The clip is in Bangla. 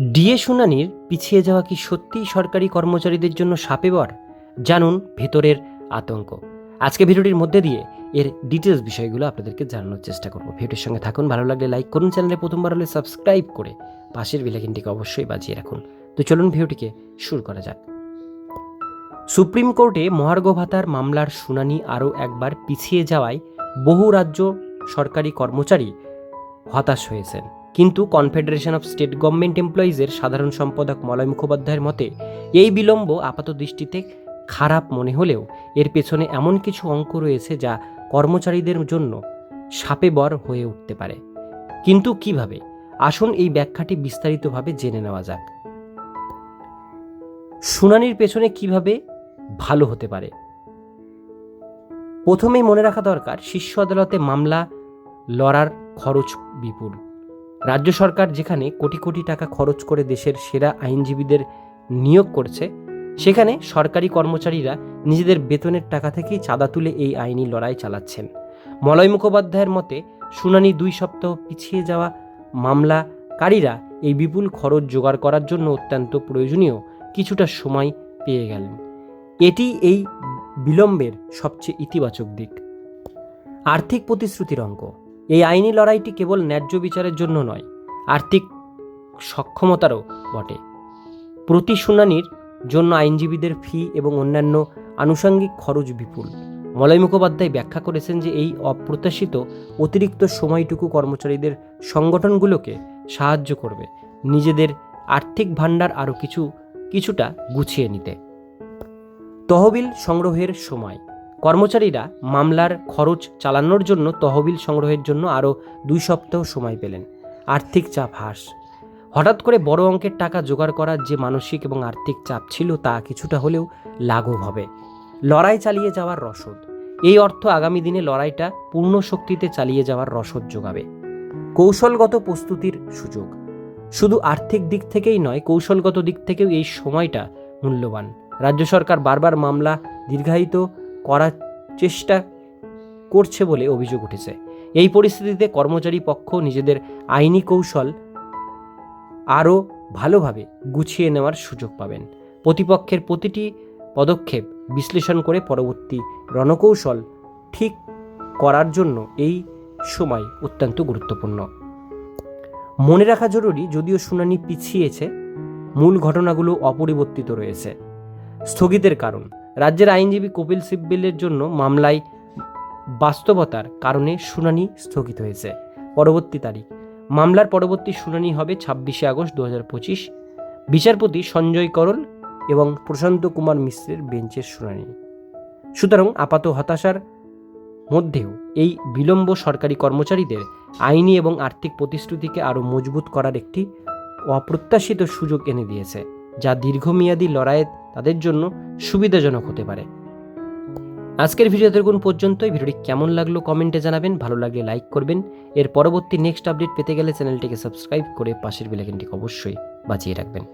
ডিএ শুনানির পিছিয়ে যাওয়া কি সত্যিই সরকারি কর্মচারীদের জন্য সাপে বর জানুন ভেতরের আতঙ্ক। আজকে ভিডিওটির মধ্যে দিয়ে এর ডিটেলস বিষয়গুলো আপনাদেরকে জানানোর চেষ্টা করব। ভিডিওটির সঙ্গে থাকুন, ভালো লাগলে লাইক করুন, চ্যানেলে প্রথমবার হলে সাবস্ক্রাইব করে পাশের বেলাইকিনটিকে অবশ্যই বাজিয়ে রাখুন। তো চলুন ভিডিওটিকে শুরু করা যাক। সুপ্রিম কোর্টে মহার্ঘ ভাতার মামলার শুনানি আরও একবার পিছিয়ে যাওয়ায় বহু রাজ্য সরকারি কর্মচারী হতাশ হয়েছেন। কিন্তু কনফেডারেশন অফ স্টেট গভর্নমেন্ট এমপ্লয়িজের সাধারণ সম্পাদক মলয় মুখোপাধ্যায়ের মতে, এই বিলম্ব আপাত দৃষ্টিতে খারাপ মনে হলেও এর পেছনে এমন কিছু অঙ্ক রয়েছে যা কর্মচারীদের জন্য সাপে বর হয়ে উঠতে পারে। কিন্তু কীভাবে? আসুন এই ব্যাখ্যাটি বিস্তারিতভাবে জেনে নেওয়া যাক। শুনানির পেছনে কীভাবে ভালো হতে পারে? প্রথমেই মনে রাখা দরকার, শীর্ষ আদালতে মামলা লড়ার খরচ বিপুল। রাজ্য সরকার যেখানে কোটি কোটি টাকা খরচ করে দেশের সেরা আইনজীবীদের নিয়োগ করছে, সেখানে সরকারি কর্মচারীরা নিজেদের বেতনের টাকা থেকেই চাঁদা তুলে এই আইনি লড়াই চালাচ্ছেন। মলয় মুখোপাধ্যায়ের মতে, শুনানি দুই সপ্তাহ পিছিয়ে যাওয়া মামলাকারীরা এই বিপুল খরচ জোগাড় করার জন্য অত্যন্ত প্রয়োজনীয় কিছুটা সময় পেয়ে গেলেন। এটি এই বিলম্বের সবচেয়ে ইতিবাচক দিক। আর্থিক প্রতিশ্রুতির অঙ্ক। এই আইনি লড়াইটি কেবল ন্যায্য বিচারের জন্য নয়, আর্থিক সক্ষমতারও বটে। প্রতি শুনানির জন্য আইনজীবীদের ফি এবং অন্যান্য আনুষঙ্গিক খরচ বিপুল। মলয় মুখোপাধ্যায় ব্যাখ্যা করেছেন যে এই অপ্রত্যাশিত অতিরিক্ত সময়টুকু কর্মচারীদের সংগঠনগুলোকে সাহায্য করবে নিজেদের আর্থিক ভাণ্ডার আরও কিছু, কিছুটা গুছিয়ে নিতে। তহবিল সংগ্রহের সময়। কর্মচারীরা মামলার খরচ চালানোর জন্য তহবিল সংগ্রহের জন্য আরও দুই সপ্তাহ সময় পেলেন। আর্থিক চাপ হ্রাস। হঠাৎ করে বড় অঙ্কের টাকা জোগাড় করার যে মানসিক এবং আর্থিক চাপ ছিল তা কিছুটা হলেও লাঘব হবে। লড়াই চালিয়ে যাওয়ার রসদ। এই অর্থ আগামী দিনে লড়াইটা পূর্ণ শক্তিতে চালিয়ে যাওয়ার রসদ যোগাবে। কৌশলগত প্রস্তুতির সুযোগ। শুধু আর্থিক দিক থেকেই নয়, কৌশলগত দিক থেকেও এই সময়টা মূল্যবান। রাজ্য সরকার বারবার মামলা দীর্ঘায়িত করার চেষ্টা করছে বলে অভিযোগ উঠেছে। এই পরিস্থিতিতে কর্মচারী পক্ষ নিজেদের আইনি কৌশল আরও ভালোভাবে গুছিয়ে নেওয়ার সুযোগ পাবেন। প্রতিপক্ষের প্রতিটি পদক্ষেপ বিশ্লেষণ করে পরবর্তী রণকৌশল ঠিক করার জন্য এই সময় অত্যন্ত গুরুত্বপূর্ণ। মনে রাখা জরুরি, যদিও শুনানি পিছিয়েছে, মূল ঘটনাগুলো অপরিবর্তিত রয়েছে। স্থগিতের কারণ রাজ্যের আইনজীবী কপিল সিব্বেলের জন্য মামলায় বাস্তবতার কারণে শুনানি স্থগিত হয়েছে। পরবর্তী তারিখ। মামলার পরবর্তী শুনানি হবে ছাব্বিশে আগস্ট দু পঁচিশ। বিচারপতি সঞ্জয় করল এবং প্রশান্ত কুমার মিশ্রের বেঞ্চের শুনানি। সুতরাং আপাত হতাশার মধ্যেও এই বিলম্ব সরকারি কর্মচারীদের আইনি এবং আর্থিক প্রতিশ্রুতিকে আরও মজবুত করার একটি অপ্রত্যাশিত সুযোগ এনে দিয়েছে, যা দীর্ঘমেয়াদী লড়াইয়ে তাদের জন্য সুবিধাজনক হতে পারে। আজকের ভিডিও দেখুন পর্যন্তই। ভিডিওটি কেমন লাগল কমেন্টে জানাবেন। ভালো লাগলে লাইক করবেন। এর পরবর্তী নেক্সট আপডেট পেতে গেলে চ্যানেলটিকে সাবস্ক্রাইব করে পাশের বেলাইকনটিকে অবশ্যই বাঁচিয়ে রাখবেন।